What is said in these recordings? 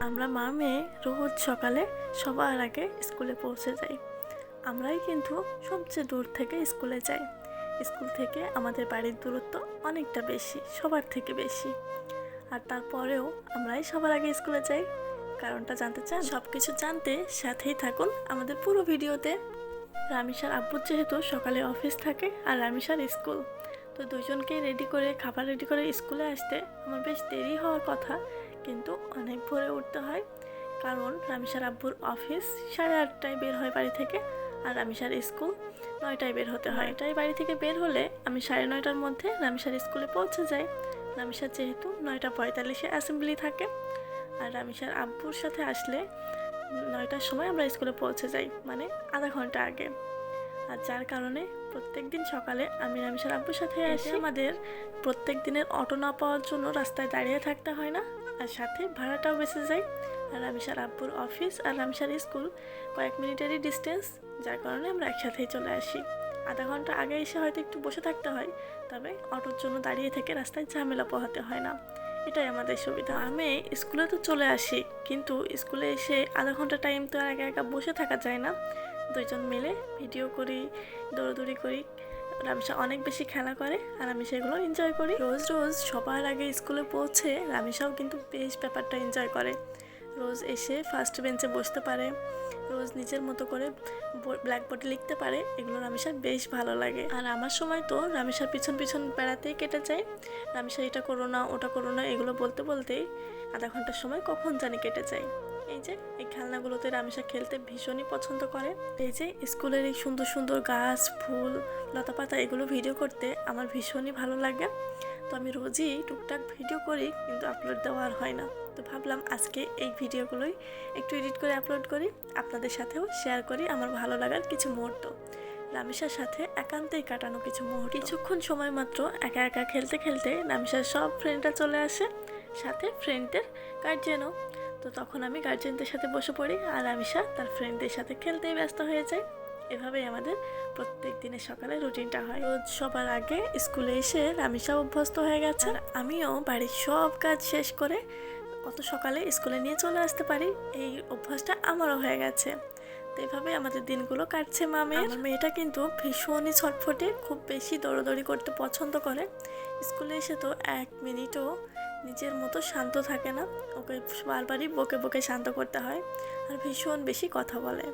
আমরা মা মেয়ে রোজ সকালে সবার আগে স্কুলে পৌঁছে যাই। আমরাই কিন্তু সবচেয়ে দূর থেকে স্কুলে যাই। স্কুল থেকে আমাদের বাড়ির দূরত্ব অনেকটা বেশি, সবার থেকে বেশি। আর তারপরেও আমরাই সবার আগে স্কুলে যাই। কারণটা জানতে চান? সব কিছু জানতে সাথেই থাকুন আমাদের পুরো ভিডিওতে। রামিসার আব্বুর যেহেতু সকালে অফিস থাকে আর রামিসার স্কুল। তো দুজনকেই রেডি করে, খাবার রেডি করে স্কুলে আসতে আমার বেশ দেরি হওয়ার কথা। কিন্তু অনেক ভোরে উঠতে হয়। কারণ রামিসার আব্বুর অফিস সাড়ে আটটায় বের হয় বাড়ি থেকে আর রামিসার স্কুল নয়টায় বের হতে হয়। এটাই বাড়ি থেকে বের হলে আমি সাড়ে নয়টার মধ্যে রামিসার স্কুলে পৌঁছে যাই। রামিসার যেহেতু নয়টা পঁয়তাল্লিশে অ্যাসেম্বলি থাকে আর রামিসার আব্বুর সাথে আসলে নয়টার সময় আমরা স্কুলে পৌঁছে যাই মানে আধা ঘণ্টা আগে। আর যার কারণে প্রত্যেক দিন সকালে আমি রামিসার আব্বুর সাথে আসি আমাদের প্রত্যেক দিনের অটো না পাওয়ার জন্য রাস্তায় দাঁড়িয়ে থাকতে হয় না। আর সাথে ভাড়াটাও বেঁচে যায়। আর রামিসার আব্বুর অফিস আর রামিসার স্কুল কয়েক মিনিটেরই ডিস্টেন্স যার কারণে আমরা একসাথেই চলে আসি। আধা ঘণ্টা আগে এসে হয়তো একটু বসে থাকতে হয়, তবে অটোর জন্য দাঁড়িয়ে থেকে রাস্তায় ঝামেলা পোহাতে হয় না। এটাই আমাদের সুবিধা। আমি স্কুলে তো চলে আসি, কিন্তু স্কুলে এসে আধা ঘণ্টা টাইম তো আর একা একা বসে থাকা যায় না। দুইজন মিলে ভিডিও করি, দৌড়াদৌড়ি করি রামিসা অনেক বেশি খেলা করে আর আমি সেগুলো এনজয় করি। রোজ রোজ সবার আগে স্কুলে পৌঁছে রামিসাও কিন্তু বেশ ব্যাপারটা এনজয় করে। রোজ এসে ফার্স্ট বেঞ্চে বসতে পারে, রোজ নিজের মতো করে ব্ল্যাকবোর্ডে লিখতে পারে, এগুলো রামিসার বেশ ভালো লাগে। আর আমার সময় তো রামিসার পিছন পিছন বেড়াতেই কেটে যায়। রামিসা এটা করো না, ওটা করো না, এগুলো বলতে বলতেই আধা ঘণ্টার সময় কখন জানি কেটে যায়। এই যে, এই খেলনাগুলোতে রামিসা খেলতে ভীষণই পছন্দ করে। এই যে, স্কুলের এই সুন্দর সুন্দর গাছ, ফুল লতাপাতা এগুলো ভিডিও করতে আমার ভীষণই ভালো লাগে। তো আমি রোজই টুকটাক ভিডিও করি, কিন্তু আপলোড দেওয়ার হয় না। তো ভাবলাম আজকে এই ভিডিওগুলোই একটু এডিট করে আপলোড করি, আপনাদের সাথেও শেয়ার করি আমার ভালো লাগার কিছু মুহূর্ত। রামিসার সাথে একান্তেই কাটানো কিছু মুহূর্ত। কিছুক্ষণ সময় মাত্র একা একা খেলতে খেলতে রামিসার সব ফ্রেন্ডরা চলে আসে, সাথে ফ্রেন্ডদের গার্জিয়ানও তো তখন আমি গার্জেনদের সাথে বসে পড়ি আর রামিসা তার ফ্রেন্ডদের সাথে খেলতেই ব্যস্ত হয়ে যায়। এভাবেই আমাদের প্রত্যেক দিনের সকালে রুটিনটা হয়। রোজ সবার আগে স্কুলে এসে রামিসা অভ্যস্ত হয়ে গেছে। আর আমিও বাড়ির সব কাজ শেষ করে অত সকালে স্কুলে নিয়ে চলে আসতে পারি। এই অভ্যাসটা আমারও হয়ে গেছে। তো এভাবে আমাদের দিনগুলো কাটছে মামে মেয়েটা কিন্তু ভীষণই ছটফটে, খুব বেশি দৌড়দৌড়ি করতে পছন্দ করে। স্কুলে এসে তো এক মিনিটও নিজের মতো শান্ত থাকে না। ওকে বারবারই বকে বকে শান্ত করতে হয় আর ভীষণ বেশি কথা বলে।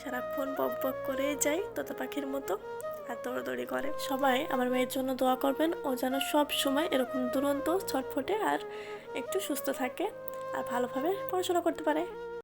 সারাক্ষণ বক বক করে যায় তত পাখির মতো আর দৌড়দৌড়ি করে। সবাই আমার মেয়ের জন্য দোয়া করবেন, ও যেন সব সময় এরকম দুরন্ত, ছটফটে আর একটু সুস্থ থাকে আর ভালোভাবে পড়াশোনা করতে পারে।